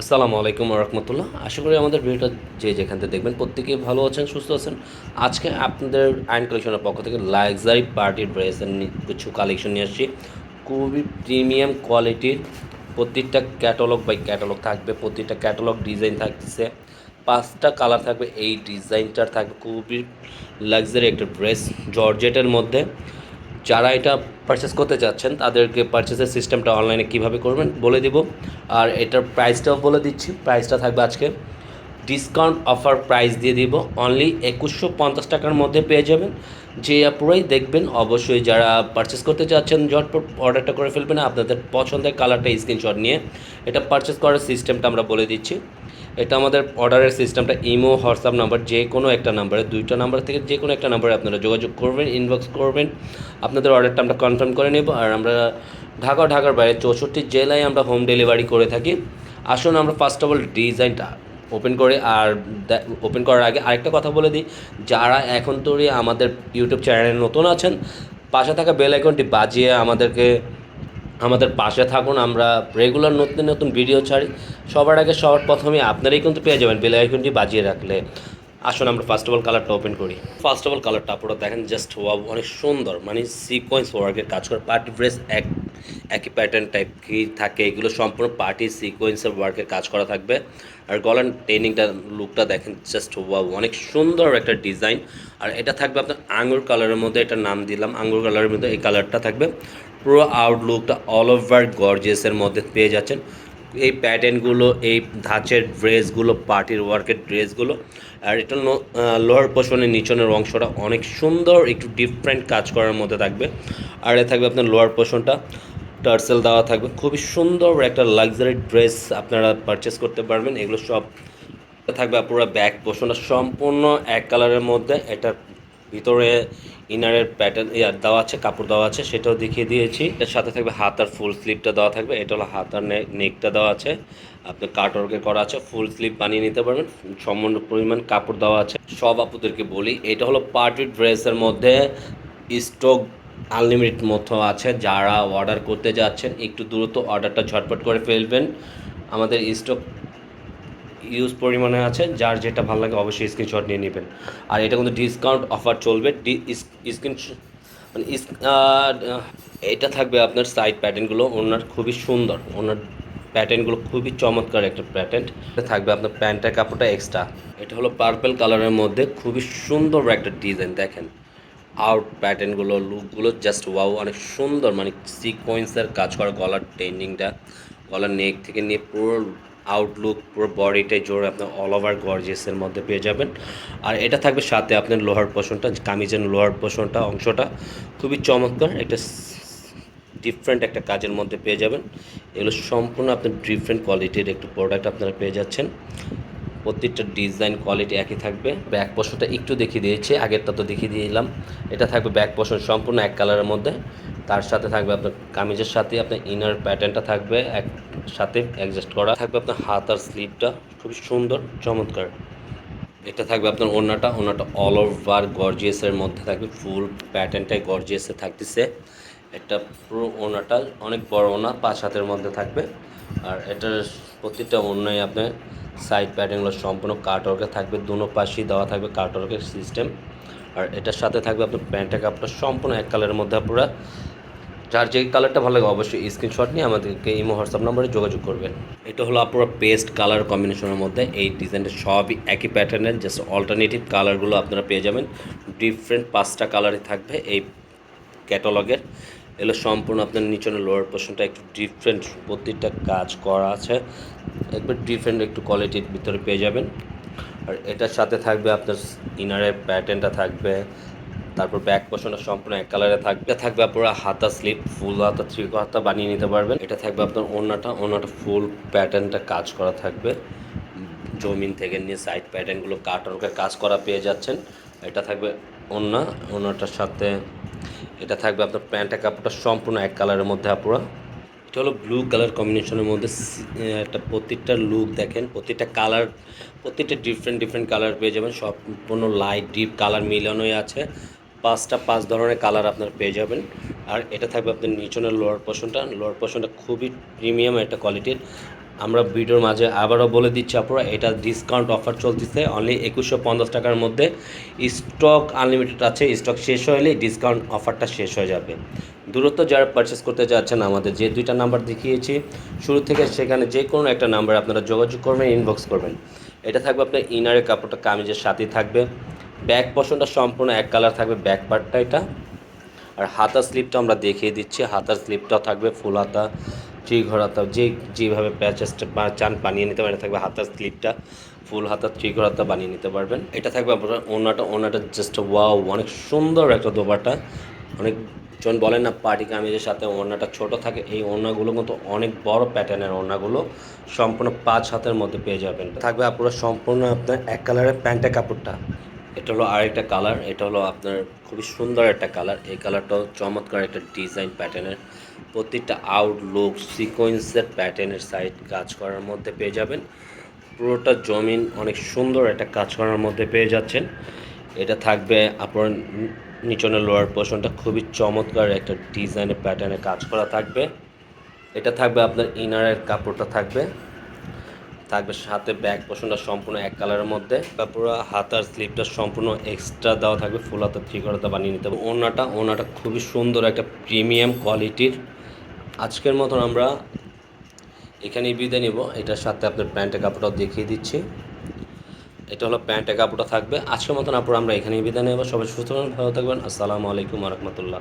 আসসালামু আলাইকুম রহমতুল্লাহ। আশা করি আমাদের ভিডিওটা যে যেখান থেকে দেখবেন প্রত্যেকেই ভালো আছেন, সুস্থ আছেন। আজকে আপনাদের আইন কালেকশনের পক্ষ থেকে লাক্সারি পার্টির ড্রেসের কিছু কালেকশন নিয়ে আসছি। খুবই প্রিমিয়াম কোয়ালিটির প্রত্যেকটা ক্যাটালগ বাই ক্যাটালগ থাকবে প্রত্যেকটা ক্যাটালগ ডিজাইন থাকতেছে। পাঁচটা কালার থাকবে, এই ডিজাইনটার থাকবে। খুবই লাক্সারি একটা ড্রেস জর্জেটের মধ্যে। যারা এটা পারচেস করতে চাচ্ছেন, তাদেরকে পারচেসের সিস্টেমটা অনলাইনে কীভাবে করবেন বলে দিব। আর এটার প্রাইসটাও বলে দিচ্ছি। প্রাইসটা থাকবে আজকে। ডিসকাউন্ট অফার প্রাইস দিয়ে দিব। অনলি একুশশো পঞ্চাশ টাকার মধ্যে পেয়ে যাবেন। যে পুরাই দেখবেন, অবশ্যই যারা পারচেস করতে চাচ্ছেন, ঝটপট অর্ডারটা করে ফেলবেন। আপনাদের পছন্দের কালারটা স্ক্রিনশট নিয়ে এটা পারচেস করার সিস্টেমটা আমরা বলে দিচ্ছি। এটা আমাদের অর্ডারের সিস্টেমটা ইমো হোয়াটসঅ্যাপ নাম্বার যে কোনো একটা নাম্বারে দুইটা নাম্বার থেকে যে কোনো একটা নাম্বারে আপনারা যোগাযোগ করবেন ইনবক্স করবেন। আপনাদের অর্ডারটা আমরা কনফার্ম করে নেব। আর আমরা ঢাকা, ঢাকার বাইরে চৌষট্টি জেলায় আমরা হোম ডেলিভারি করে থাকি। আসুন আমরা ফার্স্ট অফ অল ডিজাইনটা ওপেন করে, আর ওপেন করার আগে আরেকটা কথা বলে দিই। যারা এখন তৈরি আমাদের ইউটিউব চ্যানেলে নতুন আছেন, পাশে থাকা বেল আইকনটি বাজিয়ে আমাদেরকে আমাদের পাশে থাকুন, আমরা রেগুলার নতুন নতুন ভিডিও ছাড়ি। সবার আগে সবার প্রথমে আপনারাই কিন্তু পেয়ে যাবেন বেল আইকনটি বাজিয়ে রাখলে। আসুন আমরা ফার্স্ট অফ অল কালারটা ওপেন করি। ফার্স্ট অফ অল কালারটা আপনারা দেখেন জাস্ট ওয়াও অনেক সুন্দর। মানে সিকোয়েন্স ওয়ার্কের কাজ করে পার্টি ড্রেস এক, একই প্যাটার্ন টাইপ কি থাকে, এগুলো সম্পূর্ণ পার্টি সিকোয়েন্সের ওয়ার্কের কাজ করা থাকবে। আর গলার ট্রেনিংটা লুকটা দেখেন জাস্ট ওয়াও অনেক সুন্দর একটা ডিজাইন আর এটা থাকবে আপনার আঙ্গুর কালারের মধ্যে এটা নাম দিলাম, আঙ্গুর কালারের মধ্যে এই কালারটা থাকবে। পুরো আউটলুকটা অল ওভার গর্জিয়াসের মধ্যে পেয়ে যাচ্ছেন। এই প্যাটার্নগুলো এই ধাঁচের ড্রেসগুলো, পার্টির ওয়ার্কের ড্রেসগুলো আর এটা লোয়ার পোর্শনের নিচনের অংশটা অনেক সুন্দর, একটু ডিফারেন্ট কাজ করার মধ্যে থাকবে। আর এ থাকবে আপনার লোয়ার পোর্শনটা টার্সেল দেওয়া থাকবে। খুবই সুন্দর একটা লাক্সারি ড্রেস আপনারা পারচেস করতে পারবেন। এগুলো সব থাকবে পুরো ব্যাক পোর্শনটা সম্পূর্ণ এক কালারের মধ্যে। এটার ভিতরে ইনারের প্যাটার্ন ইয়ার দেওয়া আছে, কাপড় দেওয়া আছে, সেটাও দেখিয়ে দিয়েছি। এর সাথে থাকবে হাত আর ফুল স্লিপটা দেওয়া থাকবে। এটা হলো হাতার নেকটা দেওয়া আছে। আপনার কাটওয়ার্কে করা আছে ফুল স্লিপ বানিয়ে নিতে পারবেন। সম্পূর্ণ পরিমাণ কাপড় দেওয়া আছে। সব আপুদেরকে বলি, এটা হলো পার্টি ড্রেসের মধ্যে স্টক আনলিমিটেড মতো আছে। যারা অর্ডার করতে যাচ্ছেন, একটু দ্রুত অর্ডারটা ঝটপট করে ফেলবেন। আমাদের স্টক ইউজ পরিমাণে আছে, যার যেটা ভালো লাগে অবশ্যই স্ক্রিনশট নিয়ে নেবেন। আর এটা কিন্তু ডিসকাউন্ট অফার চলবে। স্ক্রিন মানে এটা থাকবে আপনার সাইড প্যাটার্নগুলো ওনার খুবই সুন্দর। ওনার প্যাটার্নগুলো খুবই চমৎকার একটা প্যাটার্ন এটা থাকবে আপনার প্যান্টের কাপড়টা এক্সট্রা এটা হলো পার্পল কালারের মধ্যে খুবই সুন্দর একটা ডিজাইন দেখেন। আউট প্যাটার্নগুলো লুকগুলো জাস্ট ওয়াও অনেক সুন্দর। মানে সিকোয়েন্সের কাজ করা, গলার ট্রেন্ডিংটা গলার নেক থেকে নিয়ে পুরো আউটলুক পুরো বডিটাই জোরে আপনার অল ওভার গর্জিয়াসের মধ্যে পেয়ে যাবেন। আর এটা থাকবে সাথে আপনার লোহার পোষণটা, কামিজের লোহার পোষণটা, অংশটা। খুবই চমৎকার, একটা ডিফারেন্ট একটা কাজের মধ্যে পেয়ে যাবেন। এগুলো সম্পূর্ণ আপনার ডিফারেন্ট কোয়ালিটির একটু প্রোডাক্ট আপনারা পেয়ে যাচ্ছেন। প্রত্যেকটা ডিজাইন কোয়ালিটি একই থাকবে। ব্যাক পোষণটা একটু দেখিয়ে দিয়েছে, আগেরটা তো দেখিয়ে দিয়েছিলাম এটা থাকবে ব্যাক পোষণ সম্পূর্ণ এক কালারের মধ্যে। তার সাথে থাকবে আপনার কামিজের সাথে আপনার ইনার প্যাটার্নটা থাকবে, এক সাথে অ্যাডজাস্ট করা। থাকবে আপনার হাত আর স্লিপটা খুবই সুন্দর, চমৎকার। এটা থাকবে আপনার ওনাটা ওনাটা অল ওভার গর্জিয়াসের মধ্যে থাকবে ফুল প্যাটার্নটাই গর্জিয়াসে থাকতেছে। এটা পুরো ওনাটা অনেক বড় ওনা পাঁচ হাতের মধ্যে থাকবে। আর এটার প্রতিটা ওনায় আপনার সাইড প্যাটার্নগুলো সম্পূর্ণ কাটওয়ার্কে থাকবে, দুনো পাশেই দেওয়া থাকবে কাটওয়ার্কের সিস্টেম আর এটার সাথে থাকবে আপনার প্যান্টের কাপড়টা সম্পূর্ণ এক কালারের মধ্যে পুরো। যার যে কালারটা ভালো লাগে অবশ্যই স্ক্রিনশট নিয়ে আমাদেরকে ইমো হোয়াটসঅ্যাপ নাম্বারে যোগাযোগ করবেন এটা হলো আপনার পেস্ট কালার কম্বিনেশনের মধ্যে। এই ডিজাইনটা সবই একই প্যাটার্নের জাস্ট অল্টারনেটিভ কালারগুলো আপনারা পেয়ে যাবেন। ডিফারেন্ট পাঁচটা কালারই থাকবে এই ক্যাটালগের এগুলো সম্পূর্ণ আপনার নিচনে লোয়ার পোর্শনটা একটু ডিফারেন্ট প্রত্যেকটা কাজ করা আছে। একবার ডিফারেন্ট একটু কোয়ালিটির ভিতরে পেয়ে যাবেন। আর এটার সাথে থাকবে আপনার ইনারের প্যাটার্নটা থাকবে। তারপর ব্যাক পোর্শনটা সম্পূর্ণ এক কালারে থাকবে। এটা থাকবে আপনারা হাতা স্লিপ ফুল হাতা থ্রি হাতা বানিয়ে নিতে পারবেন। এটা থাকবে আপনার ওনাটা ওনাটা ফুল প্যাটার্নটা কাজ করা থাকবে। জমিন থেকে নিয়ে সাইড প্যাটার্নগুলো কাটরকে কাজ করা পেয়ে যাচ্ছেন। এটা থাকবে ওনা ওনাটার সাথে এটা থাকবে আপনার প্যান্টের কাপড়টা সম্পূর্ণ এক কালারের মধ্যে আপুরা। এটা হলো ব্লু কালার কম্বিনেশনের মধ্যে একটা প্রত্যেকটা লুক দেখেন প্রত্যেকটা কালার প্রত্যেকটা ডিফারেন্ট ডিফারেন্ট কালার পেয়ে যাবেন। সম্পূর্ণ লাইট ডিপ কালার মিলানোই আছে। পাঁচটা পাঁচ ধরনের কালার আপনারা পেয়ে যাবেন। আর এটা থাকবে আপনার নিচনের লোয়ার পোর্শনটা লোয়ার পোর্শনটা খুবই প্রিমিয়াম একটা কোয়ালিটির আমরা ভিডিওর মাঝে আবারও বলে দিচ্ছি আপনারা এটা ডিসকাউন্ট অফার চলতেছে। অনলি একুশশো পঞ্চাশ টাকার মধ্যে স্টক আনলিমিটেড আছে। স্টক শেষ হলে ডিসকাউন্ট অফারটা শেষ হয়ে যাবে। দূরত্ব যারা পারচেস করতে যাচ্ছেন, আমাদের যে দুইটা নাম্বার দেখিয়েছি, শুরু থেকে সেখানে যে কোনো একটা নাম্বার আপনারা যোগাযোগ করবেন ইনবক্স করবেন। এটা থাকবে আপনার ইনারের কাপড়টা কামিজের সাথেই থাকবে। ব্যাক পশনটা সম্পূর্ণ এক কালার থাকবে, ব্যাক পার্টটা এটা। আর হাতার স্লিপটা আমরা দেখিয়ে দিচ্ছি, হাতার স্লিপটাও থাকবে, ফুল হাতা ঘর হাতা, যে যেভাবে প্যাচেসটা চান বানিয়ে নিতে পারেন থাকবে হাতার স্লিপটা, ফুল হাতা থ্রি ঘর হাতা বানিয়ে নিতে পারবেন। এটা থাকবে আপনার ওনাটা ওনাটা জাস্ট ওয়াও অনেক সুন্দর একটা দোপাটা অনেক জন বলেন না, পার্টি কামিজের সাথে ওড়নাটা ছোট থাকে, এই ওড়নাগুলো কিন্তু অনেক বড় প্যাটার্নের ওড়নাগুলো সম্পূর্ণ পাঁচ হাতের মধ্যে পেয়ে যাবেন। থাকবে আপনার সম্পূর্ণ আপনার এক কালারের প্যান্টের কাপড়টা। এটা হলো আরেকটা কালার এটা হলো আপনার খুবই সুন্দর একটা কালার এই কালারটাও চমৎকার একটা ডিজাইন প্যাটার্নের প্রত্যেকটা আউটলুক সিকোয়েন্সের প্যাটার্নের সাইড কাজ করার মধ্যে পেয়ে যাবেন। পুরোটা জমিন অনেক সুন্দর একটা কাজ করার মধ্যে পেয়ে যাচ্ছেন। এটা থাকবে আপনার নিচনের লোয়ার পোর্শনটা খুবই চমৎকার একটা ডিজাইনের প্যাটার্নে কাজ করা থাকবে। এটা থাকবে আপনার ইনারের কাপড়টা থাকবে। থাকবে সাথে ব্যাক পোর্শনটা সম্পূর্ণ এক কালারের মধ্যে। তারপর হাতার স্লিপটা সম্পূর্ণ এক্সট্রা দেওয়া থাকবে ফুল হাতার থ্রি করাতে বানিয়ে নিতে হবে। ওনাটা ওনাটা খুবই সুন্দর একটা প্রিমিয়াম কোয়ালিটির আজকের মতন আমরা এখানেই বিদায় নিব। এটার সাথে আপনার প্যান্টের কাপড়টাও দেখিয়ে দিচ্ছি। এটা হলো প্যান্টের কাপড়টা থাকবে। আজকের মতন আপনার আমরা এখানেই বিদায় নেব। সবাই সুস্থ ভালো থাকবেন। আসসালামু আলাইকুম রহমতুল্লাহ।